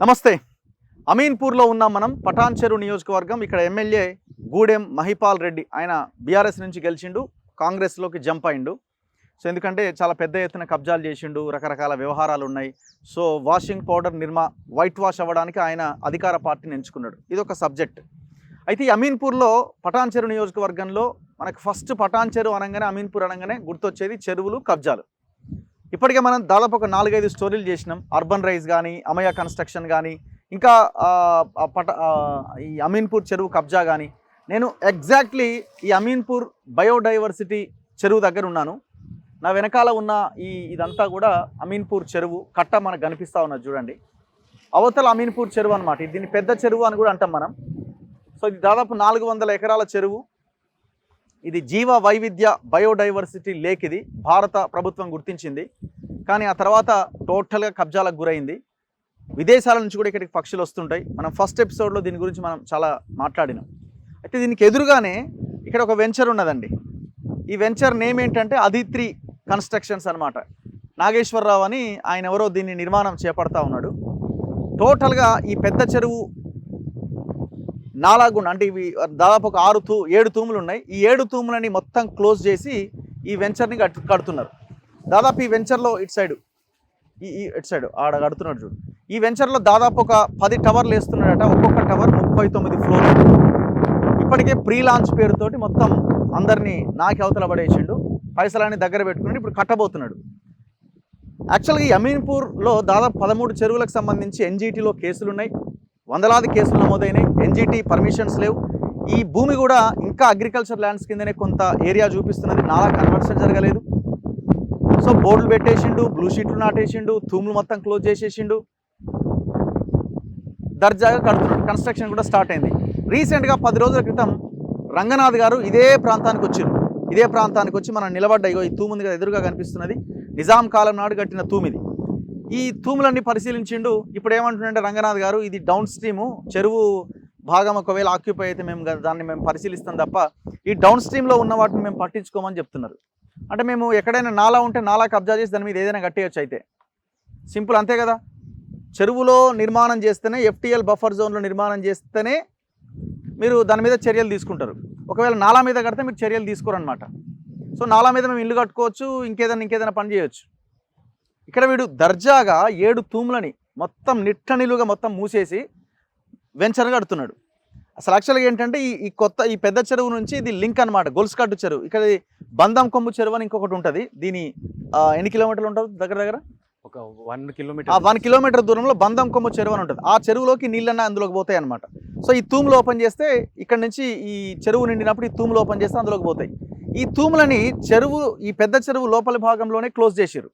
నమస్తే. అమీన్పూర్లో ఉన్నాం మనం పటాన్ చెరువు నియోజకవర్గం ఇక్కడ ఎమ్మెల్యే గూడెం మహిపాల్ రెడ్డి ఆయన బీఆర్ఎస్ నుంచి గెలిచిండు కాంగ్రెస్లోకి జంప్ అయిండు. సో ఎందుకంటే చాలా పెద్ద ఎత్తున కబ్జాలు చేసిండు రకరకాల వ్యవహారాలు ఉన్నాయి. So washing powder Nirma white wash అవ్వడానికి ఆయన అధికార పార్టీని ఎంచుకున్నాడు. ఇది ఒక సబ్జెక్ట్. అయితే ఈ అమీన్పూర్లో పటాన్ చెరువు నియోజకవర్గంలో మనకు ఫస్ట్ పటాన్ చెరువు అనగానే అమీన్పూర్ అనగానే గుర్తొచ్చేది చెరువులు కబ్జాలు. ఇప్పటికే మనం దాదాపు ఒక నాలుగైదు స్టోరీలు చేసినాం. అర్బన్ రైస్ కానీ అమయ కన్స్ట్రక్షన్ కానీ ఇంకా పట ఈ అమీన్పూర్ చెరువు కబ్జా కానీ నేను ఎగ్జాక్ట్లీ ఈ అమీన్పూర్ బయోడైవర్సిటీ చెరువు దగ్గర ఉన్నాను. నా వెనకాల ఉన్న ఈ ఇదంతా కూడా అమీన్పూర్ చెరువు కట్ట మనకు కనిపిస్తూ ఉన్నది చూడండి. అవతల అమీన్పూర్ చెరువు అనమాట దీన్ని పెద్ద చెరువు అని కూడా అంటాం మనం. సో ఇది దాదాపు నాలుగు వందల ఎకరాల చెరువు. ఇది జీవ వైవిధ్య బయోడైవర్సిటీ లేక్ ఇది. భారత ప్రభుత్వం గుర్తించింది. కానీ ఆ తర్వాత టోటల్గా కబ్జాలకు గురైంది. విదేశాల నుంచి కూడా ఇక్కడికి పక్షులు వస్తుంటాయి. మనం ఫస్ట్ ఎపిసోడ్లో దీని గురించి మనం చాలా మాట్లాడినాం. అయితే దీనికి ఎదురుగానే ఇక్కడ ఒక వెంచర్ ఉన్నదండి. ఈ వెంచర్ నేమ్ ఏంటంటే అదిత్రి కన్స్ట్రక్షన్స్ అన్నమాట. నాగేశ్వరరావు అని ఆయన ఎవరో దీన్ని నిర్మాణం చేపడతా ఉన్నాడు. టోటల్గా ఈ పెద్ద చెరువు నాలాగుండ అంటే ఇవి దాదాపు ఒక ఆరు తూ ఏడు తూములు ఉన్నాయి. ఈ ఏడు తూములని మొత్తం క్లోజ్ చేసి ఈ వెంచర్ని కట్టు కడుతున్నారు. దాదాపు ఈ వెంచర్లో ఇటు సైడ్ ఈ ఇటు సైడ్ ఆడ కడుతున్నాడు చూడు. ఈ వెంచర్లో దాదాపు ఒక పది టవర్లు వేస్తున్నాడట ఒక్కొక్క టవర్ ముప్పై తొమ్మిది ఫ్లోర్ ఇప్పటికే ప్రీ లాంచ్ పేరుతోటి మొత్తం అందరినీ నాకి అవతల పడేసిండు. పైసలన్నీ దగ్గర పెట్టుకుని ఇప్పుడు కట్టబోతున్నాడు. యాక్చువల్గా ఈ అమీన్పూర్లో దాదాపు పదమూడు చెరువులకు సంబంధించి ఎన్జీటీలో కేసులు ఉన్నాయి వందలాది కేసులు నమోదైనాయి. ఎన్జీటీ పర్మిషన్స్ లేవు. ఈ భూమి కూడా ఇంకా అగ్రికల్చర్ ల్యాండ్స్ కిందనే కొంత ఏరియా చూపిస్తున్నది. నాలా కన్వర్షన్ జరగలేదు. సో బోర్డులు పెట్టేసిండు బ్లూ షీట్లు నాటేసిండు తూములు మొత్తం క్లోజ్ చేసేసిండు. దర్జాగా కడుతున్నాడు కన్స్ట్రక్షన్ కూడా స్టార్ట్ అయింది. రీసెంట్గా పది రోజుల క్రితం రంగనాథ్ గారు ఇదే ప్రాంతానికి వచ్చారు. ఇదే ప్రాంతానికి వచ్చి మనం నిలబడ్డ ఇగో ఈ తూముంది కదా ఎదురుగా కనిపిస్తున్నది. నిజాం కాలం నాడు కట్టిన తూమిది. ఈ తూములన్నీ పరిశీలించిండు. ఇప్పుడు ఏమంటుండే రంగనాథ్ గారు ఇది డౌన్ స్ట్రీము చెరువు భాగం ఒకవేళ ఆక్యుపై అయితే మేము దాన్ని మేము పరిశీలిస్తాం తప్ప ఈ డౌన్ స్ట్రీమ్లో ఉన్న వాటిని మేము పట్టించుకోమని చెప్తున్నారు. అంటే మేము ఎక్కడైనా నాలా ఉంటే నాలా కబ్జా చేసి దాని మీద ఏదైనా కట్టేయచ్చు అయితే. సింపుల్ అంతే కదా? చెరువులో నిర్మాణం చేస్తేనే ఎఫ్టీఎల్ బఫర్ జోన్లో నిర్మాణం చేస్తేనే మీరు దాని మీద చర్యలు తీసుకుంటారు. ఒకవేళ నాలా మీద కడితే మీరు చర్యలు తీసుకోరనమాట సో నాలా మీద మేము ఇల్లు కట్టుకోవచ్చు ఇంకేదైనా ఇంకేదైనా పని చేయొచ్చు. ఇక్కడ వీడు దర్జాగా ఏడు తూములని మొత్తం నిట్ట నిలువుగా మొత్తం మూసేసి వెంచర్ కడుతున్నాడు. అసలు యాక్చువల్గా ఏంటంటే ఈ ఈ కొత్త ఈ పెద్ద చెరువు నుంచి ఇది లింక్ అనమాట గొలుసుకట్టు చెరువు. ఇక్కడ బంధం కొమ్ము చెరువు అని ఇంకొకటి ఉంటుంది. దీని ఆ, ఎన్ని కిలోమీటర్లు ఉంటుంది దగ్గర దగ్గర? ఒక వన్ ఆ కిలోమీటర్ వన్ కిలోమీటర్ దూరంలో బంధం కొమ్ము చెరువు అని ఉంటుంది. ఆ చెరువులోకి నీళ్ళన్నా అందులోకి పోతాయి అనమాట సో ఈ తూములు ఓపెన్ చేస్తే ఇక్కడ నుంచి ఈ చెరువు నిండినప్పుడు ఈ తూములు ఓపెన్ చేస్తే అందులోకి పోతాయి. ఈ తూములని చెరువు ఈ పెద్ద చెరువు లోపలి భాగంలోనే క్లోజ్ చేసిర్రు.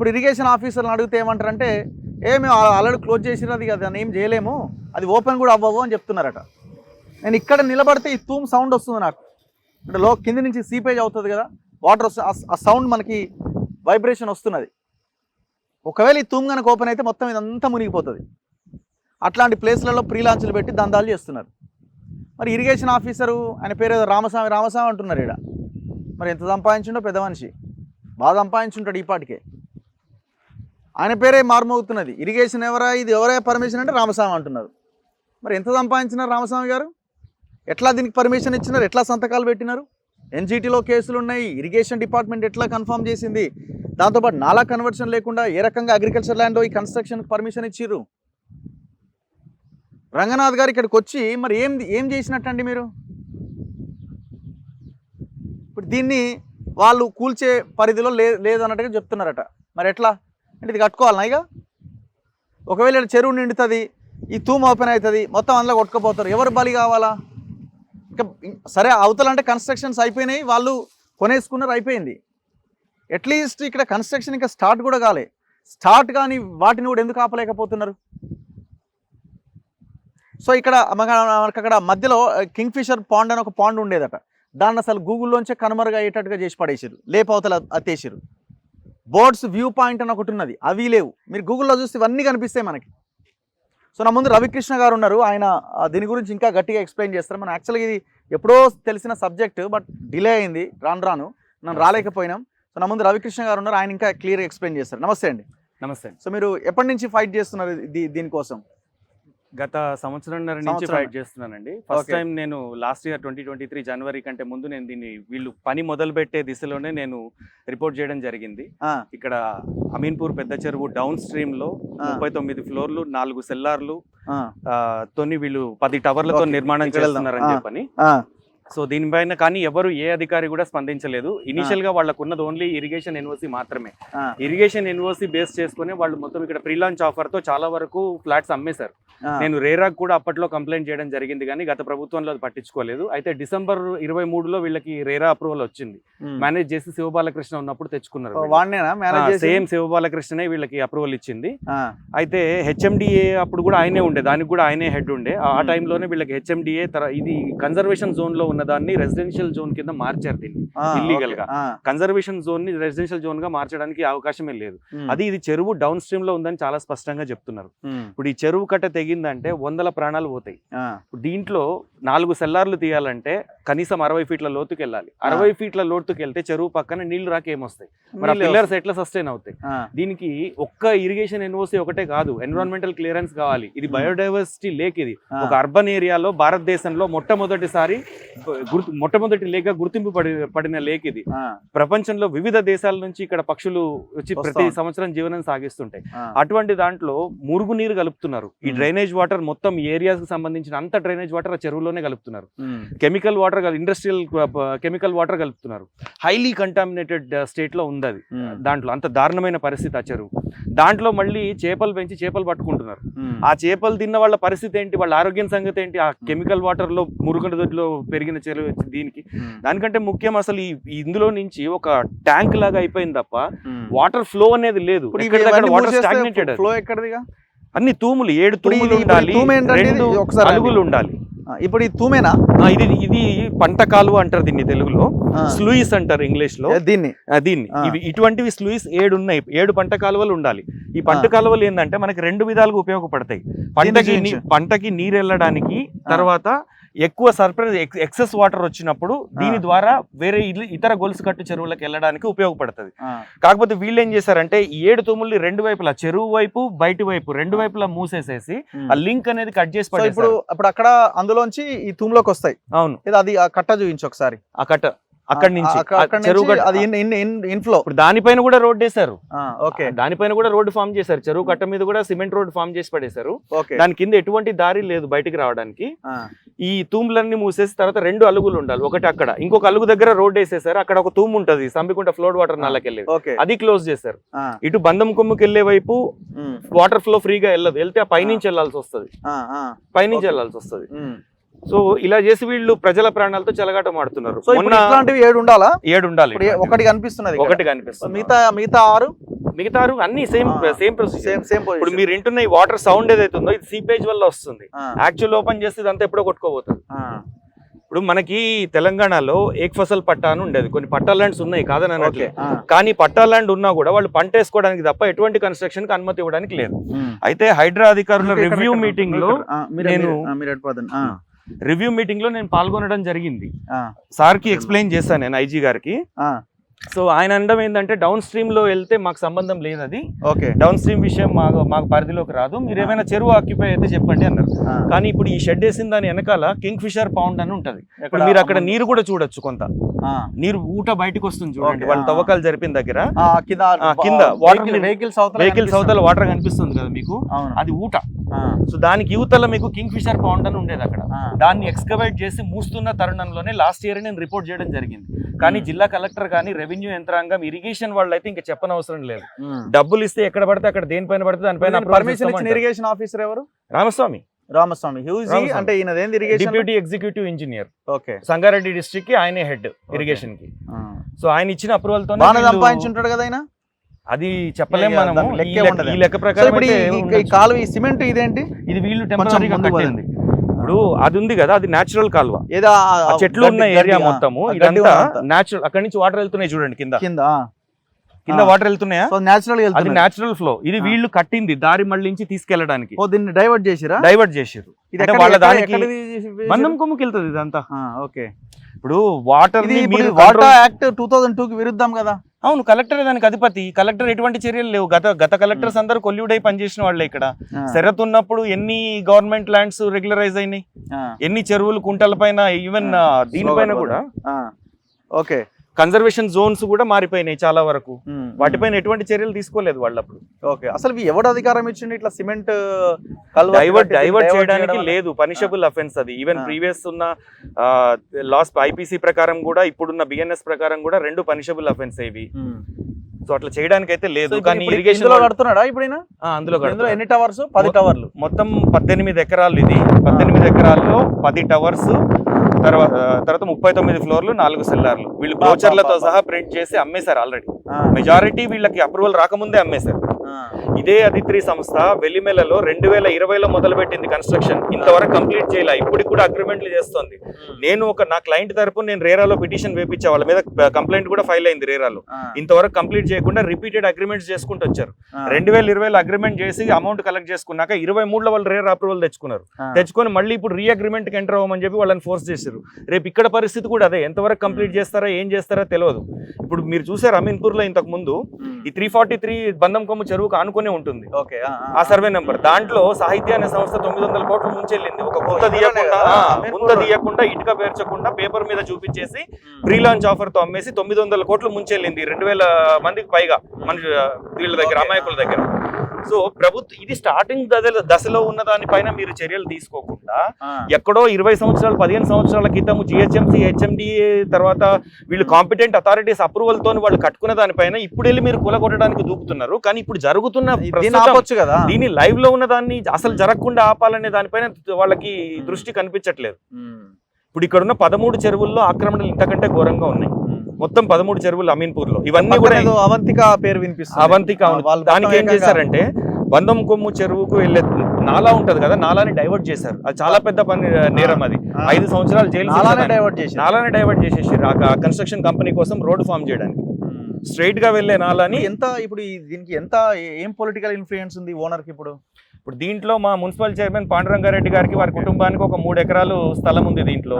ఇప్పుడు ఇరిగేషన్ ఆఫీసర్ని అడిగితే ఏమంటారంటే ఏ మేము ఆల్రెడీ క్లోజ్ చేసినది కదా దాన్ని ఏం చేయలేము అది ఓపెన్ కూడా అవ్వవు అని చెప్తున్నారట. నేను ఇక్కడ నిలబడితే ఈ తూమ్ సౌండ్ వస్తుంది నాకు. అంటే లో కింది నుంచి సీపేజ్ అవుతుంది కదా వాటర్ వస్తుంది ఆ- సౌండ్ మనకి వైబ్రేషన్ వస్తున్నది. ఒకవేళ ఈ తూమ్ కనుక ఓపెన్ అయితే మొత్తం ఇదంతా మునిగిపోతుంది. అట్లాంటి ప్లేస్లలో ప్రీ లాంచ్లు పెట్టి దందాలు చేస్తున్నారు. మరి ఇరిగేషన్ ఆఫీసరు ఆయన పేరు రామస్వామి రామస్వామి అంటున్నారు ఇక్కడ మరి ఎంత సంపాదించుండో పెద్ద మనిషి. బాగా సంపాదించుంటాడు ఈ పాటికే. ఆయన పేరే మారుమోగుతున్నది. ఇరిగేషన్ ఎవరా? ఇది ఎవరే పర్మిషన్ అంటే రామస్వామి అంటున్నారు. మరి ఎంత సంపాదించినారు రామస్వామి గారు? ఎట్లా దీనికి పర్మిషన్ ఇచ్చినారు? ఎట్లా సంతకాలు పెట్టినారు? ఎన్జీటీలో కేసులు ఉన్నాయి ఇరిగేషన్ డిపార్ట్మెంట్ ఎట్లా కన్ఫర్మ్ చేసింది? దాంతోపాటు నాలా కన్వర్షన్ లేకుండా ఏ రకంగా అగ్రికల్చర్ ల్యాండ్ ఈ కన్స్ట్రక్షన్ పర్మిషన్ ఇచ్చిర్రు? రంగనాథ్ గారు ఇక్కడికి వచ్చి మరి ఏం ఏం చేసినట్టండి మీరు? ఇప్పుడు దీన్ని వాళ్ళు కూల్చే పరిధిలో లే లేదన్నట్టుగా చెప్తున్నారట. మరి ఎట్లా? అంటే ఇది కట్టుకోవాలి ఇక? ఒకవేళ చెరువు నిండుతుంది ఈ తూము ఓపెన్ అవుతుంది మొత్తం అందులో కొట్టుకుపోతారు. ఎవరు బలి కావాలా? ఇంకా సరే అవతలంటే కన్స్ట్రక్షన్స్ అయిపోయినాయి వాళ్ళు కొనేసుకున్నారు అయిపోయింది. అట్లీస్ట్ ఇక్కడ కన్స్ట్రక్షన్ ఇంకా స్టార్ట్ కూడా కాలే. స్టార్ట్ కానీ వాటిని కూడా ఎందుకు ఆపలేకపోతున్నారు? సో ఇక్కడ మనకు అక్కడ మధ్యలో కింగ్ ఫిషర్ పాండ్ అని ఒక పాండ్ ఉండేదట. దాన్ని అసలు గూగుల్లోంచే కనుమరుగా అయ్యేటట్టుగా చేసి పడేసారు లేపవతల అత్తేసారు బోర్డ్స్ వ్యూ పాయింట్ అని ఒకటి ఉన్నది. అవి లేవు. మీరు గూగుల్లో చూస్తే ఇవన్నీ కనిపిస్తాయి మనకి. సో నా ముందు రవికృష్ణ గారు ఉన్నారు. ఆయన దీని గురించి ఇంకా గట్టిగా ఎక్స్ప్లెయిన్ చేస్తారు. మనం యాక్చువల్గా ఇది ఎప్పుడో తెలిసిన సబ్జెక్ట్ బట్ డిలే అయింది. రాను రాను. మనం రాలేకపోయినాం. సో నా ముందు రవికృష్ణ గారు ఉన్నారు. ఆయన ఇంకా క్లియర్గా ఎక్స్ప్లెయిన్ చేస్తారు. నమస్తే అండి. నమస్తే సో మీరు ఎప్పటి నుంచి ఫైట్ చేస్తున్నారు దీనికోసం? గత సంవత్సరంన్నర నుంచి. ఫైట్ చేస్తున్నానండి ఫస్ట్. టైం నేను last year twenty twenty three జనవరి కంటే ముందు నేను దీన్ని వీళ్ళు పని మొదలు పెట్టే దిశలోనే నేను రిపోర్ట్ చేయడం జరిగింది ఇక్కడ అమీన్పూర్ పెద్ద చెరువు డౌన్ స్ట్రీమ్లో. ముప్పై తొమ్మిది ఫ్లోర్లు నాలుగు సెల్లార్లు తోని వీళ్ళు పది టవర్లతో. నిర్మాణం. చేస్తున్నారని. చెప్పని సో దీనిపైన కానీ ఎవరు ఏ అధికారి కూడా స్పందించలేదు. ఇనిషియల్గా వాళ్ళకు ఉన్నది ఓన్లీ ఇరిగేషన్ ఎన్ఓసి మాత్రమే ఇరిగేషన్ ఎన్ఓసి బేస్ చేసుకుని వాళ్ళు మొత్తం ఇక్కడ ప్రీ లాంచ్ ఆఫర్తో చాలా వరకు ఫ్లాట్స్ అమ్మేశారు. నేను రేరాకు కూడా అప్పట్లో కంప్లైంట్ చేయడం జరిగింది కానీ గత ప్రభుత్వంలో అది పట్టించుకోలేదు. అయితే డిసెంబర్ ఇరవై మూడులో వీళ్ళకి రేరా అప్రూవల్ వచ్చింది. మేనేజ్ చేసి శివబాలకృష్ణ ఉన్నప్పుడు తెచ్చుకున్నారు సేమ్ శివబాలకృష్ణనే వీళ్ళకి అప్రూవల్ ఇచ్చింది. అయితే హెచ్ఎండిఏ అప్పుడు కూడా ఆయనే ఉండే దానికి కూడా ఆయనే హెడ్ ఉండే. ఆ. టైంలోనే వీళ్ళకి హెచ్ఎండిఏ ఇది కన్జర్వేషన్ జోన్లో ఉన్న దాన్ని రెసిడెన్షియల్ జోన్ కింద మార్చారు దీన్ని ఓకే. గా. కన్జర్వేషన్ జోన్ని రెసిడెన్షియల్ జోన్గా మార్చడానికి అవకాశమే లేదు. అది ఇది చెరువు డౌన్ స్ట్రీమ్లో ఉందని చాలా స్పష్టంగా చెప్తున్నారు. ఇప్పుడు ఈ చెరువు కట్ట తెగిందంటే వందల ప్రాణాలు పోతాయి. దీంట్లో నాలుగు సెల్లార్లు తీయాలంటే కనీసం అరవై ఫీట్ల లోతుకి వెళ్ళాలి అరవై ఫీట్ల లోతుకి వెళ్తే చెరువు పక్కన నీళ్ళు రాక ఏమొస్తాయి? మరి పిల్లర్స్ ఎట్లా సస్టైన్ అవుతాయి? దీనికి ఒక్క ఇరిగేషన్ ఎన్ఓసి ఒకటే కాదు ఎన్విరాన్మెంటల్ క్లియరెన్స్ కావాలి. ఇది. బయోడైవర్సిటీ లేక్ ఇది. ఒక అర్బన్ ఏరియాలో భారతదేశంలో మొట్టమొదటిసారి గుర్తు మొట్టమొదటి లేక గుర్తింపు పడి పడిన లేక్ ఇది. ప్రపంచంలో వివిధ దేశాల నుంచి ఇక్కడ పక్షులు వచ్చి ప్రతి. సంవత్సరం జీవనం సాగిస్తుంటాయి. అటువంటి దాంట్లో మురుగునీరు కలుపుతున్నారు. ఈ. డ్రైనేజ్ వాటర్ మొత్తం ఏరియాస్కి సంబంధించిన అంత డ్రైనేజ్ వాటర్ ఆ చెరువులోనే కలుపుతున్నారు. Chemical water industrial chemical water కలుపుతున్నారు. హైలీ కంటామినేటెడ్ స్టేట్లో ఉంది అది దాంట్లో అంత దారుణమైన పరిస్థితి ఆ చెరువు. దాంట్లో మళ్ళీ చేపలు పెంచి చేపలు పట్టుకుంటున్నారు. ఆ చేపలు తిన్న వాళ్ళ పరిస్థితి ఏంటి? వాళ్ళ ఆరోగ్యం సంగతి ఏంటి? ఆ కెమికల్ వాటర్లో మురుగుల దొడ్లో పెరిగిన చెరువు దీనికి. దానికంటే ముఖ్యం అసలు ఈ ఇందులో నుంచి ఒక ట్యాంక్ లాగా అయిపోయింది తప్ప. వాటర్ ఫ్లో అనేది లేదు. వాటర్ స్టాగ్నేటెడ్ ఫ్లో ఎక్కడిదిగా? అన్ని తూములు ఏడు తూములు ఉండాలి రెండు ఒకసారి అలుగులు ఉండాలి. ఇప్పుడు ఈ తూమేనా? ఇది ఇది పంట కాలువ అంటారు దీన్ని తెలుగులో. స్లూయిస్ అంటారు ఇంగ్లీష్లో దీన్ని? దీన్ని. ఇవి ఇటువంటివి స్లూయిస్ ఏడు ఉన్నాయి. ఏడు పంట కాలువలు ఉండాలి. ఈ పంట. కాలువలు ఏంటంటే మనకి రెండు విధాలుగా ఉపయోగపడతాయి. పంటకి. పంటకి నీరు వెళ్ళడానికి. తర్వాత ఎక్కువ సర్ప్రైజ్ ఎక్సెస్ వాటర్ వచ్చినప్పుడు దీని. ద్వారా వేరే ఇతర గొలుసు కట్టు చెరువులకు వెళ్ళడానికి ఉపయోగపడుతుంది. కాకపోతే వీళ్ళు ఏం చేశారంటే ఈ ఏడు తుమ్ముల్ని రెండు వైపులా చెరువు వైపు బయటి వైపు రెండు వైపులా మూసేసేసి. ఆ లింక్ అనేది కట్ చేసి ఇప్పుడు ఇప్పుడు అక్కడ అందులోంచి ఈ తూములోకి వస్తాయి. అవును. అది ఆ కట్ట చూపించు ఒకసారి. ఆ కట్ట అక్కడి నుంచి చెరువు అది ఇన్ఫ్లో ఇప్పుడు దానిపైన కూడా రోడ్ వేశారు. ఓకే. దానిపైన కూడా రోడ్డు ఫామ్ చేశారు. చెరువు కట్ట మీద కూడా సిమెంట్ రోడ్ ఫామ్ చేసి పడేశారు. దాని కింద ఎటువంటి దారి లేదు బయటికి రావడానికి. ఈ తూములన్నీ మూసేసి తర్వాత రెండు అలుగులు ఉండాలి. ఒకటి అక్కడ. ఇంకొక అలుగు దగ్గర రోడ్ వేసేసారు. అక్కడ ఒక తూము ఉంటది. Sambikunta flowed water okay. అది క్లోజ్ చేశారు. ఇటు బంధం కొమ్ముకి వెళ్ళే వైపు వాటర్ ఫ్లో ఫ్రీగా వెళ్ళదు. వెళ్తే ఆ పైనుంచి వెళ్ళాల్సి వస్తుంది. పైనుంచి. వెళ్ళాల్సి వస్తుంది. సో ఇలా చేసి వీళ్ళు ప్రజల ప్రాణాలతో చెలగాటం ఆడుతున్నారు. ఏడు ఉండాలా? ఏడు ఉండాలి. ఒకటి కనిపిస్తున్నది. ఒకటి కనిపిస్తుంది. మిగతా మిగతా ఆరు? మిగతా అన్ని same. Same procedure same same ఇప్పుడు మీరు వింటున్న ఈ వాటర్ సౌండ్ ఏదైతే ఉందో ఇది సీపేజ్ వల్ల వస్తుంది. యాక్చువల్ ఓపెన్ చేస్తే ఇదంతా ఎప్పుడో కొట్టుకోబోతుంది. ఇప్పుడు మనకి తెలంగాణలో ఏక్ ఫసల్ పట్టా అని ఉండేది. కొన్ని పట్టా ల్యాండ్స్ ఉన్నాయి కాదని అనట్లే కానీ పట్టా ల్యాండ్ ఉన్నా కూడా వాళ్ళు పంట వేసుకోవడానికి తప్ప ఎటువంటి కన్స్ట్రక్షన్కి అనుమతి ఇవ్వడానికి లేదు. అయితే హైడ్రా అధికారుల రివ్యూ మీటింగ్లో నేను- రివ్యూ మీటింగ్లో నేను పాల్గొనడం జరిగింది. సార్కి ఎక్స్ప్లెయిన్ చేశాను నేను ఐజీ గారికి. సో ఆయన అనడం ఏంటంటే డౌన్ స్ట్రీమ్లో వెళ్తే మాకు సంబంధం లేదు అది ఓకే. డౌన్ స్ట్రీమ్ విషయం మాకు మాకు పరిధిలోకి రాదు. మీరు ఏమైనా చెరువు ఆక్యుపై అయితే చెప్పండి అన్నారు. కానీ ఇప్పుడు ఈ షెడ్ వేసిన దాని వెనకాల కింగ్ ఫిషర్ పౌండ్ అని ఉంటది. ఇప్పుడు మీరు అక్కడ నీరు కూడా చూడొచ్చు కొంత. నీరు ఊట బయటకు వస్తుంది చూడండి. వాళ్ళు. తవ్వకాలు జరిపిన దగ్గర కింద మీద- వెహికల్స్ వెహికల్స్. అవతల వాటర్ కనిపిస్తుంది. కదా మీకు? అది ఊట. సో దానికి యువతల మీకు కింగ్ ఫిషర్ పౌండ్ అని ఉండేది అక్కడ. దాన్ని ఎక్స్కవేట్ చేసి మూస్తున్న తరుణంలోనే లాస్ట్ ఇయర్ నేను రిపోర్ట్ చేయడం జరిగింది. కానీ. జిల్లా కలెక్టర్ కానీ రెవెన్యూ యంత్రాంగం ఇరిగేషన్ వాళ్ళు అయితే ఇంకా చెప్పనవసరం లేదు. డబ్బులు ఇస్తే ఎక్కడ పడితే అక్కడ దేనిపైన పడితే దానిపైన పర్మిషన్ ఇచ్చిన. ఇరిగేషన్ ఆఫీసర్ ఎవరు? రామస్వామి. రామస్వామి. హ్యూజీ. అంటే ఈయన deputy executive engineer okay Sangareddy డిస్ట్రిక్ట్కి ఆయనే హెడ్ ఇరిగేషన్కి. సో ఆయన ఇచ్చిన అప్రూవల్తో సంపాదించుంటాడు కదా ఆయన? అది చెప్పలేం ఇక మనము. దానికి ఈ లెక్కే ప్రకారం ఈ-. కాలువ ఈ సిమెంట్ ఇదేంటి? ఇది వీళ్ళు టెంపరీగా కట్టింది. ఇప్పుడు అది ఉంది కదా అది నేచురల్ కాలువ. ఏదో చెట్లు ఉన్న ఏరియా మొత్తము ఇదంతా. నేచురల్ అక్కడి నుంచి వాటర్ వెళ్తున్నాయి చూడండి కింద. కింద ఆ. కింద. వాటర్ వెళ్తున్నాయా? సో నేచురల్ అది నేచురల్ ఫ్లో ఇది. వీళ్ళు కట్టింది దారి మళ్ళించి తీసుకెళ్ళడానికి. ఓ దీన్ని డైవర్ట్ చేసిరా? డైవర్ట్ చేసారు వాళ్ళ దానికి మందం కొమ్ముకి వెళ్తుంది ఇదంతా. ఆ, ఓకే. ఇప్పుడు water water act two thousand two కి విరుద్ధం కదా. అవును కలెక్టర్ దానికి అధిపతి. కలెక్టర్ ఎటువంటి చర్యలు లేవు. గత గత కలెక్టర్స్ అందరూ కొల్యూడై పనిచేసిన వాళ్ళే ఇక్కడ. శరత్ ఉన్నప్పుడు ఎన్ని గవర్నమెంట్ ల్యాండ్స్ రెగ్యులరైజ్ అయినాయి? ఎన్ని చెరువులు కుంటల పైన ఈవెన్ దీనిపైన కూడా? ఓకే కన్జర్వేషన్ జోన్స్ కూడా మారిపోయినాయి చాలా వరకు. వాటిపైన ఎటువంటి చర్యలు తీసుకోలేదు వాళ్ళప్పుడు. ఓకే అసలు ఎవడు అధికారం ఇచ్చిండు? ఇట్లా సిమెంట్ డైవర్ట్ డైవర్ట్ చేయడానికి చేయడం లేదు పనిషబుల్ అఫెన్స్ అది. ఈవెన్. ప్రీవియస్ ఉన్న లాస్ ఐపీసీ ప్రకారం కూడా ఇప్పుడున్న బిఎన్ఎస్ ప్రకారం కూడా రెండు పనిషబుల్ అఫెన్స్ ఇవి. సో అట్లా చేయడానికి అయితే లేదు కానీ ఇరిగేషన్ ఇందులో కడుతున్నాడా ఇప్పుడు ఈయన? అందులో కడుతున్నారు. ఎన్ని టవర్స్? పది టవర్లు. మొత్తం పద్దెనిమిది ఎకరాలు ఇది. పద్దెనిమిది ఎకరాల్లో పది టవర్స్ తర్వాత తర్వాత ముప్పై తొమ్మిది ఫ్లోర్లు నాలుగు సెల్లార్లు. వీళ్ళు బ్రోచర్లతో. సహా ప్రింట్ చేసి అమ్మేశారు ఆల్రెడీ. మెజారిటీ వీళ్ళకి అప్రూవల్ రాకముందే అమ్మేశారు. ఇదే అదిత్రి సంస్థ వెల్లిమెలలో రెండు వేల ఇరవైలో మొదలుపెట్టింది కన్స్ట్రక్షన్. ఇంతవరకు కంప్లీట్ చేయాల. ఇప్పటికి కూడా అగ్రిమెంట్లు చేస్తోంది. నేను ఒక నా క్లయింట్ తరపు నేను రేరాలో పిటిషన్ వేపించా వాళ్ళ మీద కంప్లైంట్ కూడా ఫైల్ అయింది రేరాలో. ఇంతవరకు కంప్లీట్ చేయకుండా రిపీటెడ్ అగ్రిమెంట్స్ చేసుకుంటూ వచ్చారు. రెండు వేల ఇరవైలో అగ్రిమెంట్ చేసి అమౌంట్ కలెక్ట్ చేసుకున్నాక ఇరవై మూడులో వాళ్ళు రేర్ అప్రూవల్ తెచ్చుకున్నారు. తెచ్చుకొని మళ్ళీ ఇప్పుడు రీ అగ్రిమెంట్కి ఎంటర్ అవ్వమని చెప్పి వాళ్ళని ఫోర్స్ చేశారు. రేపు ఇక్కడ పరిస్థితి కూడా అదే. ఎంతవరకు కంప్లీట్ చేస్తారా ఏం చేస్తారా తెలియదు. ఇప్పుడు మీరు చూసారు అమీన్పూర్లో ఇంతకు ముందు ఈ త్రీ ఫార్టీ త్రీ బంధం కొమ్ము చెరువుకు ఆనుకునే ఉంటుంది. ఓకే ఆ, సర్వే నెంబర్. దాంట్లో సాహిత్య అనే సంస్థ తొమ్మిది వందల కోట్లు ముంచెళ్ళింది ఒక గుంత తీయకుండా. గుంత తీయకుండా ఇటుక పేర్చకుండా పేపర్ మీద చూపించేసి ప్రీ లాంచ్ ఆఫర్తో అమ్మేసి తొమ్మిది వందల కోట్లు ముంచెళ్ళింది రెండు వేల మందికి పైగా మన వీళ్ళ దగ్గర. అమాయకుల దగ్గర. సో ప్రభుత్వం ఇది స్టార్టింగ్ దశలో ఉన్న దానిపైన మీరు చర్యలు తీసుకోకుండా ఎక్కడో ఇరవై సంవత్సరాలు పదిహేను సంవత్సరాల క్రితం జిహెచ్ఎంసీ హెచ్ఎండిఏ తర్వాత వీళ్ళు కాంపిటెంట్ అథారిటీస్ అప్రూవల్ తోని వాళ్ళు కట్టుకున్న దానిపైన ఇప్పుడు వెళ్ళి మీరు కూలగొట్టడానికి దూకుతున్నారు. కానీ ఇప్పుడు జరుగుతున్న దీన్ని కదా. దీని లైవ్లో ఉన్న దాన్ని అసలు జరగకుండా ఆపాలనే దానిపైన వాళ్ళకి దృష్టి కనిపించట్లేదు. ఇప్పుడు ఇక్కడ ఉన్న పదమూడు చెరువుల్లో ఆక్రమణలు ఇంతకంటే ఘోరంగా ఉన్నాయి. మొత్తం పదమూడు చెరువులు అమీన్పూర్లో ఇవన్నీ కూడా ఏదో అవంతిక పేరు వినిపిస్తుంది. అవంతిక దానికి ఏం చేశారంటే బంధం కొమ్ము చెరువుకు వెళ్ళే నాలా ఉంటది కదా నాలాని డైవర్ట్ చేశారు. అది చాలా పెద్ద పని నేరం అది. ఐదు సంవత్సరాలు జైలు. డైవర్ట్ చేసి నాలాని డైవర్ట్ చేసేసారు. ఆ కన్స్ట్రక్షన్ కంపెనీ కోసం రోడ్ ఫామ్ చేయడానికి. స్ట్రైట్గా వెళ్ళే నాలాని ఎంత ఇప్పుడు దీనికి ఎంత ఏ- పొలిటికల్ ఇన్ఫ్లుయెన్స్ ఉంది ఓనర్కి ఇప్పుడు? ఇప్పుడు దీంట్లో మా మున్సిపల్ చైర్మన్ పాండురంగారెడ్డి గారికి వారి కుటుంబానికి ఒక మూడు ఎకరాలు స్థలం ఉంది దీంట్లో.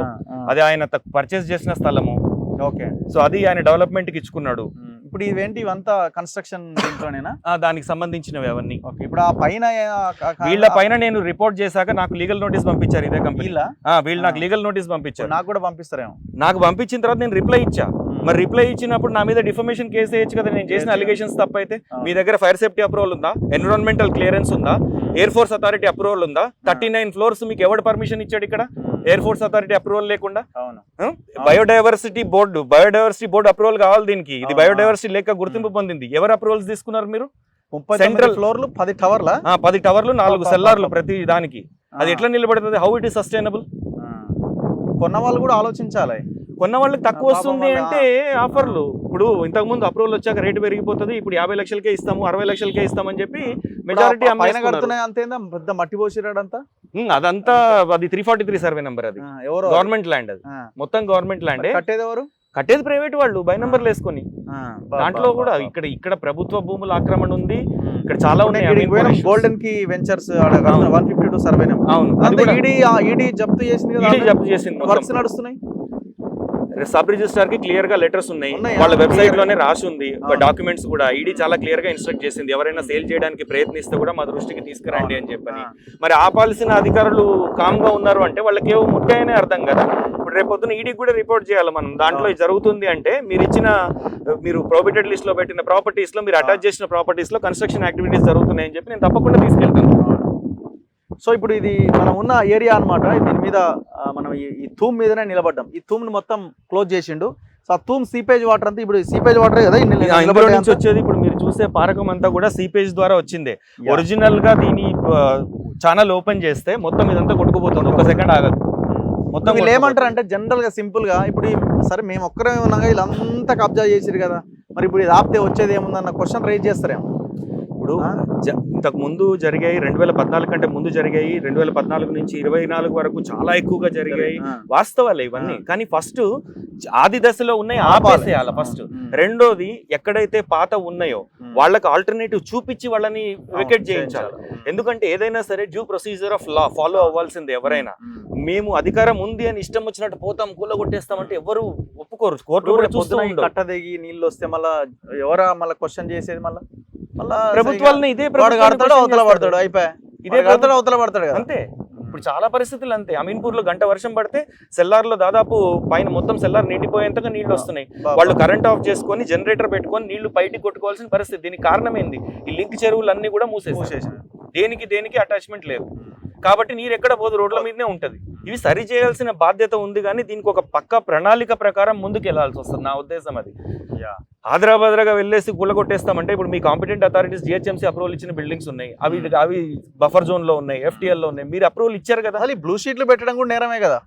అది ఆయన పర్చేస్ చేసిన స్థలము. ఓకే. సో అది ఆయన డెవలప్మెంట్కి ఇచ్చుకున్నాడు ఇప్పుడు ఇవేంటి ఇవంతా కన్స్ట్రక్షన్ దీంట్లోనేనా? ఆ, దానికి సంబంధించినవి అవన్నీ. ఓకే ఇప్పుడు ఆ పైన వీళ్ళ పైన నేను రిపోర్ట్ చేశాక నాకు లీగల్ నోటీస్ పంపించారు ఇదే కంపెనీ. వీళ్ళ? వీళ్ళు నాకు లీగల్ నోటీస్ పంపించారు. నాకు కూడా పంపిస్తారేమో. నాకు పంపించిన తర్వాత నేను రిప్లై ఇచ్చా. మరి రిప్లై ఇచ్చినప్పుడు నా మీద డిఫర్మేషన్ కేసు వేయచ్చు కదా నేను చేసిన. అలిగేషన్స్ తప్పైతే ఆ. మీ దగ్గర ఫైర్ సేఫ్టీ అప్రూవల్ ఉందా? ఎన్విరాన్మెంటల్ క్లియరెన్స్ ఉందా? ఎయిర్ ఫోర్స్ అథారిటీ అప్రూవల్ ఉందా? థర్టీ నైన్ ఫ్లోర్స్ మీకు ఎవరు పర్మిషన్ ఇచ్చాడు ఇక్కడ? ఎయిర్ ఫోర్స్ అథారిటీ అప్రూవల్ లేకుండా? Biodiversity board biodiversity board approval కావాలి దీనికి. ఇది? బయోడైవర్సిటీ లేక గుర్తింపు పొందింది. ఎవరు అప్రూవల్స్ తీసుకున్నారు మీరు? సెంట్రల్ ఫ్లోర్లు పది టవర్ల పది టవర్లు నాలుగు సెల్లార్లు. ప్రతి దానికి. అది ఎట్లా నిలబడుతుంది? హౌ ఇట్ ఇస్ సస్టైనబుల్ కొన్న వాళ్ళు కూడా ఆలోచించాలి. కొన్న వాళ్ళకి తక్కువ వస్తుంది అంటే ఆఫర్లు. ఇప్పుడు ఇంతకు ముందు అప్రూవల్ వచ్చాక రేటు పెరిగిపోతుంది ఇప్పుడు యాభై లక్షలకే ఇస్తాము అరవై లక్షలకే ఇస్తామని చెప్పి మెజారిటీ పెద్ద మట్టి పోసిరాడంతా? అదంతా అది three forty three survey number అది ఎవరు గవర్నమెంట్ ల్యాండ్ అది. మొత్తం గవర్నమెంట్ ల్యాండే కట్టేది ఎవరు? కట్టేది ప్రైవేట్ వాళ్ళు బై నంబర్లు వేసుకొని దాంట్లో కూడా ఇక్కడ ఇక్కడ ప్రభుత్వ భూముల ఆక్రమణ ఉంది. ఇక్కడ చాలా ఉన్నాయి. గోల్డెన్కి ventures. One fifty two survey అవును. జప్తు చేసింది జప్తు చేసింది నడుస్తున్నాయి? సబ్ రిజిస్టర్కి క్లియర్గా లెటర్స్ ఉన్నాయి? వాళ్ళ వెబ్సైట్. లోనే రాసి ఉంది. డాక్యుమెంట్స్ కూడా ఈడీ చాలా క్లియర్గా ఇన్స్ట్రక్ట్ చేసింది. ఎవరైనా సేల్ చేయడానికి ప్రయత్నిస్తే కూడా మా దృష్టికి తీసుకురండి అని చెప్పని. మరి ఆపాల్సిన అధికారులు కామ్గా ఉన్నారు అంటే వాళ్ళకి ఏవో ముట్టాయనే అర్థం కదా. ఇప్పుడు రేపు పొద్దున ఈడీ కూడా రిపోర్ట్ చేయాలి మనం. దాంట్లో జరుగుతుంది అంటే మీరు ఇచ్చిన మీరు ప్రోబిటెడ్ లిస్ట్లో పెట్టిన ప్రాపర్టీస్లో మీరు అటాచ్ చేసిన ప్రాపర్టీస్లో కన్స్ట్రక్షన్ యాక్టివిటీస్ జరుగుతున్నాయని చెప్పి నేను తప్పకుండా తీసుకెళ్తాను. సో ఇప్పుడు ఇది మనం ఉన్న ఏరియా అన్నమాట దీని మీద మనం ఈ- తూమ్ మీదనే నిలబడ్డాం. ఈ తూమ్ని మొత్తం క్లోజ్ చేసిండు. సో ఆ తూమ్ సీపేజ్ వాటర్ అంతా ఇప్పుడు సీపేజ్ వాటర్ కదా ఇందులో నుంచి? వచ్చేది ఇప్పుడు మీరు చూసే పారకం అంతా కూడా సీపేజ్ ద్వారా వచ్చిందే. ఒరిజినల్గా దీని ఛానల్ ఓపెన్ చేస్తే మొత్తం ఇదంతా కొట్టుకుపోతుంది. ఒక సెకండ్ ఆగదు. మొత్తం వీళ్ళు ఏమంటారు. అంటే జనరల్గా సింపుల్గా ఇప్పుడు సరే మేము ఒక్కరే ఉన్నాగా వీళ్ళంతా కబ్జా చేసిరు కదా. మరి ఇప్పుడు ఇది ఆపితే వచ్చేది ఏముందన్న క్వశ్చన్ రైజ్ చేస్తారేమో. ఇప్పుడు ఇంతకు ముందు జరిగాయి రెండు వేల పద్నాలుగు కంటే ముందు జరిగాయి రెండు వేల పద్నాలుగు నుంచి ఇరవై నాలుగు వరకు చాలా ఎక్కువగా జరిగాయి. వాస్తవాలే ఇవన్నీ. కానీ ఫస్ట్ ఆది దశలో ఉన్నాయి ఆపేసేయాలి ఫస్ట్. రెండోది ఎక్కడైతే పాత ఉన్నాయో. వాళ్ళకి ఆల్టర్నేటివ్ చూపించి వాళ్ళని వికెట్ చేయించాలి. ఎందుకంటే ఏదైనా సరే due procedure of law follow అవ్వాల్సిందే ఎవరైనా. మేము అధికారం ఉంది అని ఇష్టం వచ్చినట్టు పోతాం కూల కొట్టేస్తామంటే ఎవరు ఒప్పుకోరు కోర్టు ఇప్పుడు కూడా రేపు చూస్తూ పొద్దున ఈ ఉండవు. కట్ట దిగి నీళ్ళు వస్తే మళ్ళా ఎవరా మళ్ళా క్వశ్చన్ చేసేది మళ్ళా మళ్ళా ప్రభుత్వాలని ఇదే question అవతల. పడతాడు అయిపోయా ఇదే కడతాడు అవతల పడతాడు అంతే ఇప్పుడు చాలా పరిస్థితులు అంతే. అమీన్పూర్లో గంట వర్షం పడితే సెల్లార్లో దాదాపు పైన మొత్తం సెల్లార్ నిండిపోయేంతగా నీళ్ళు వస్తున్నాయి. వాళ్ళు కరెంట్ ఆఫ్ చేసుకొని జనరేటర్ పెట్టుకొని నీళ్ళు బయటికి కొట్టుకోవాల్సిన పరిస్థితి. దీనికి కారణం ఏంది? ఈ లింక్ చెరువులు అన్ని కూడా మూసేసిన. దేనికి దేనికి అటాచ్మెంట్ లేదు. కాబట్టి నీరు ఎక్కడ పోదు రోడ్ల మీదనే ఉంటది. ఇవి సరి చేయాల్సిన బాధ్యత ఉంది కానీ దీనికి ఒక పక్క ప్రణాళిక ప్రకారం ముందుకు వెళ్ళాల్సి వస్తుంది. నా ఉద్దేశం అది. యా. ఆదరాబాద్గా వెళ్ళేసి కొట్టేస్తామంటే ఇప్పుడు మీ కాంపిటెంట్ అథారిటీస్ జిహెచ్ఎంసీ అప్రూవల్ ఇచ్చిన బిల్డింగ్స్ ఉన్నాయి. అవి అవి బఫర్ జోన్లో ఉన్నాయి ఎఫ్టీఎల్లో ఉన్నాయి. మీరు అప్రూవల్ ఇచ్చారు కదా? బ్లూ షీట్లు పెట్టడం కూడా నేరమే కదా.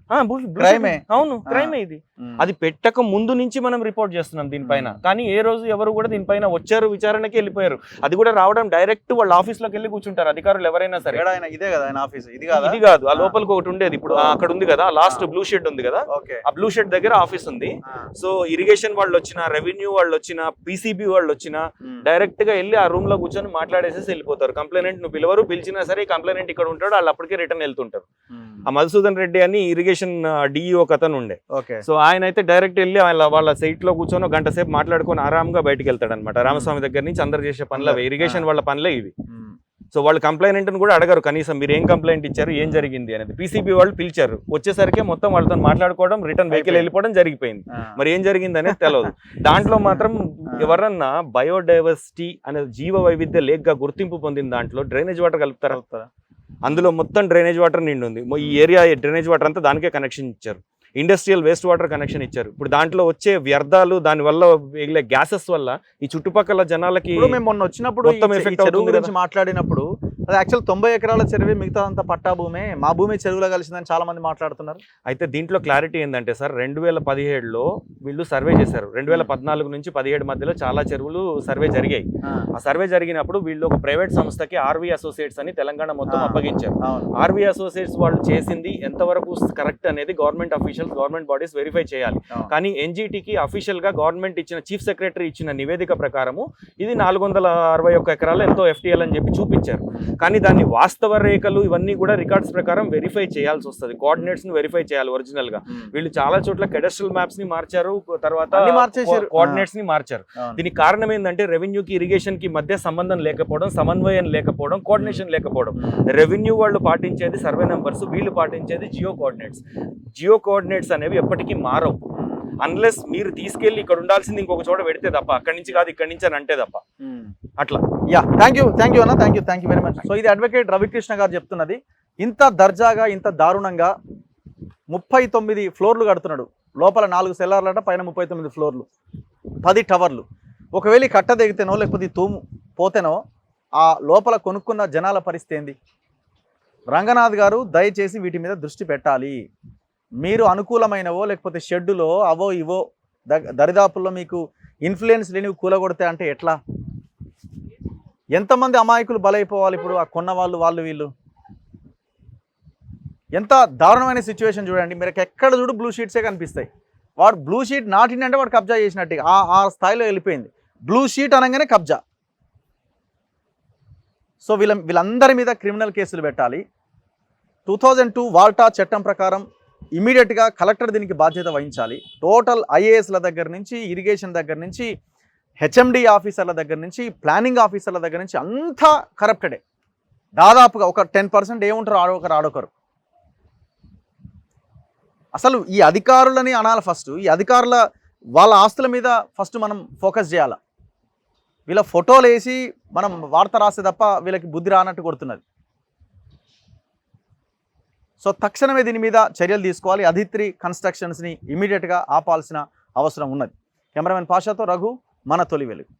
అవును క్రైమే ఇది. అది పెట్టక ముందు నుంచి మనం రిపోర్ట్ చేస్తున్నాం దీనిపైన. కానీ ఏ రోజు ఎవరు కూడా దీనిపైన వచ్చారు విచారణకి వెళ్ళిపోయారు. అది కూడా రావడం డైరెక్ట్ వాళ్ళ ఆఫీస్లోకి వెళ్ళి కూర్చుంటారు అధికారులు ఎవరైనా సరే. ఆయన? ఇదే కదా ఆయన ఆఫీస్. ఇది కాదా? ఇది కాదు. ఆ లోపలికి ఒకటి ఉండేది ఇప్పుడు. అక్కడ ఉంది కదా. లాస్ట్ బ్లూ షెడ్ ఉంది కదా. ఆ బ్లూ షెడ్ దగ్గర ఆఫీస్ ఉంది. సో ఇరిగేషన్ వాళ్ళు వచ్చిన రెవెన్యూ వాళ్ళు వచ్చిన పీసీబీ వాళ్ళు వచ్చిన డైరెక్ట్గా వెళ్ళి ఆ రూమ్లో కూర్చొని మాట్లాడేసేసి వెళ్ళిపోతారు. కంప్లైనెంట్ నువ్వు పిలవరు. పిలిచినా సరే కంప్లైనెంట్ ఇక్కడ ఉంటాడు. వాళ్ళు అప్పటికే రిటర్న్ వెళ్తుంటారు. ఆ మధుసూదన్ రెడ్డి అని ఇరిగేషన్ డిఈ ఒక అతను ఉండే. సో ఆయన అయితే డైరెక్ట్ వెళ్ళి వాళ్ళ వాళ్ళ సైట్లో కూర్చొని గంట సేపు మాట్లాడుకొని ఆరాంగా బయటికి వెళ్తాడు అనమాట రామస్వామి దగ్గర నుంచి అందరు చేసే పనులు ఇరిగేషన్ వాళ్ళ పనులే ఇవి. సో వాళ్ళు కంప్లైంట్ కూడా అడగరు. కనీసం మీరు ఏం కంప్లైంట్ ఇచ్చారు ఏం జరిగింది అనేది. పీసీబీ వాళ్ళు పిలిచారు. వచ్చేసరికి మొత్తం వాళ్ళతో మాట్లాడుకోవడం రిటర్న్ వెహికల్. వెళ్ళిపోవడం జరిగిపోయింది. మరి ఏం జరిగింది అనేది తెలియదు దాంట్లో మాత్రం ఎవరన్నా బయోడైవర్సిటీ అనే జీవ వైవిధ్య లేక్గా గుర్తింపు పొందిన దాంట్లో డ్రైనేజ్ వాటర్ కలుపుతారా? అందులో మొత్తం డ్రైనేజ్ వాటర్ నిండి ఉంది ఈ ఏరియా డ్రైనేజ్ వాటర్ అంతా దానికే కనెక్షన్ ఇచ్చారు. ఇండస్ట్రియల్ వేస్ట్ వాటర్ కనెక్షన్ ఇచ్చారు. ఇప్పుడు దాంట్లో వచ్చే వ్యర్థాలు దాని వల్ల మిగిలే గ్యాసెస్ వల్ల ఈ చుట్టుపక్కల జనాలకి మేము మొన్న వచ్చినప్పుడు మొత్తం అవుతుంది గురించి మాట్లాడినప్పుడు అది యాక్చువల్ తొంభై ఎకరాల చెరువే మిగతా అంతా పట్టా భూమే. మా భూమి చెరువులో కలిసిందని చాలా మంది మాట్లాడుతున్నారు. అయితే దీంట్లో క్లారిటీ ఏంటంటే సార్ రెండు వేల పదిహేడులో వీళ్ళు సర్వే చేశారు. రెండు వేల పద్నాలుగు నుంచి పదిహేడు మధ్యలో చాలా చెరువులు సర్వే జరిగాయి. ఆ. సర్వే జరిగినప్పుడు వీళ్ళు ఒక ప్రైవేట్ సంస్థకి ఆర్వీ అసోసియేట్స్ అని తెలంగాణ మొత్తం. అప్పగించారు. ఆర్వీ అసోసియేట్స్ వాళ్ళు చేసింది ఎంతవరకు కరెక్ట్ అనేది government officials government bodies verify చేయాలి. కానీ ఎన్జిటికి అఫీషియల్గా గవర్నమెంట్ ఇచ్చిన చీఫ్ సెక్రటరీ ఇచ్చిన నివేదిక ప్రకారము ఇది నాలుగు వందల అరవై ఒక్క ఎకరాలు ఎంతో ఎఫ్టీఎల్ అని చెప్పి చూపించారు. కానీ దాన్ని వాస్తవ రేఖలు ఇవన్నీ కూడా రికార్డ్స్ ప్రకారం వెరిఫై చేయాల్సి వస్తుంది. కోఆర్డినేట్స్ని వెరిఫై చేయాలి ఒరిజినల్గా. వీళ్ళు చాలా చోట్ల కెడస్ట్రల్ మ్యాప్స్ని మార్చారు తర్వాత. కోఆర్డినేట్స్ని మార్చారు. దీనికి కారణం ఏంటంటే రెవెన్యూకి ఇరిగేషన్కి మధ్య సంబంధం లేకపోవడం సమన్వయం లేకపోవడం కోఆర్డినేషన్ లేకపోవడం. రెవెన్యూ వాళ్ళు పాటించేది సర్వే నెంబర్స్ వీళ్ళు పాటించేది జియో కోఆర్డినేట్స్ జియో కోఆర్డినేట్స్ అనేవి ఎప్పటికీ మారవు. అన్లెస్ మీరు తీసుకెళ్ళి ఇక్కడ ఉండాల్సింది ఇంకొక చోట పెడితే తప్ప అక్కడి నుంచి కాదు ఇక్కడి నుంచి అని అంటే తప్ప. అట్లా. Yeah thank you thank you అన్న thank you thank you very much so ఇది అడ్వకేట్ రవికృష్ణ గారు చెప్తున్నది ఇంత దర్జాగా ఇంత దారుణంగా ముప్పై తొమ్మిది ఫ్లోర్లు కడుతున్నాడు. లోపల నాలుగు సెల్లార్లట పైన ముప్పై తొమ్మిది ఫ్లోర్లు. పది టవర్లు. ఒకవేళ కట్ట దిగితేనో లేకపోతే తూము పోతేనో ఆ లోపల కొనుక్కున్న జనాల పరిస్థితి ఏంది? రంగనాథ్ గారు దయచేసి వీటి మీద దృష్టి పెట్టాలి. మీరు అనుకూలమైనవో లేకపోతే షెడ్డులో అవో ఇవో దరిదాపుల్లో మీకు ఇన్ఫ్లుయెన్స్ లేనివి కూలగొడితే అంటే ఎట్లా? ఎంతమంది అమాయకులు బలైపోవాలి ఇప్పుడు? ఆ కొన్న వాళ్ళు వాళ్ళు? వీళ్ళు ఎంత దారుణమైన సిచ్యువేషన్ చూడండి. మీరు ఎక్కడ చూడు బ్లూ షీట్సే కనిపిస్తాయి. వాడు బ్లూ షీట్ నాటిందంటే వాడు కబ్జా చేసినట్టుగా. ఆ ఆ స్థాయిలో వెళ్ళిపోయింది. బ్లూ షీట్ అనగానే కబ్జా. సో వీళ్ళ వీళ్ళందరి మీద క్రిమినల్ కేసులు పెట్టాలి. టూ థౌజండ్ టూ వాల్టా చట్టం ప్రకారం ఇమీడియట్గా కలెక్టర్ దీనికి బాధ్యత వహించాలి. టోటల్ ఐఏఎస్ల దగ్గర నుంచి ఇరిగేషన్ దగ్గర నుంచి హెచ్ఎండి ఆఫీసర్ల దగ్గర నుంచి ప్లానింగ్ ఆఫీసర్ల దగ్గర నుంచి అంతా కరప్టెడే దాదాపుగా ఒక టెన్ పర్సెంట్ ఏముంటారు ఆడొకరు ఆడొకరు అసలు ఈ అధికారులని అనాలి ఫస్ట్ ఈ అధికారుల వాళ్ళ ఆస్తుల మీద ఫస్ట్ మనం ఫోకస్ చేయాలి? వీళ్ళ ఫోటోలు వేసి మనం వార్త రాస్తే తప్ప వీళ్ళకి బుద్ధి రానట్టు కొడుతున్నది. సో తక్షణమే దీని మీద చర్యలు తీసుకోవాలి. అధిత్రి కన్స్ట్రక్షన్స్ని ఇమీడియట్గా ఆపాల్సిన అవసరం ఉన్నది. కెమెరామెన్ పాషాతో రఘు. మన తొలి వెలుగు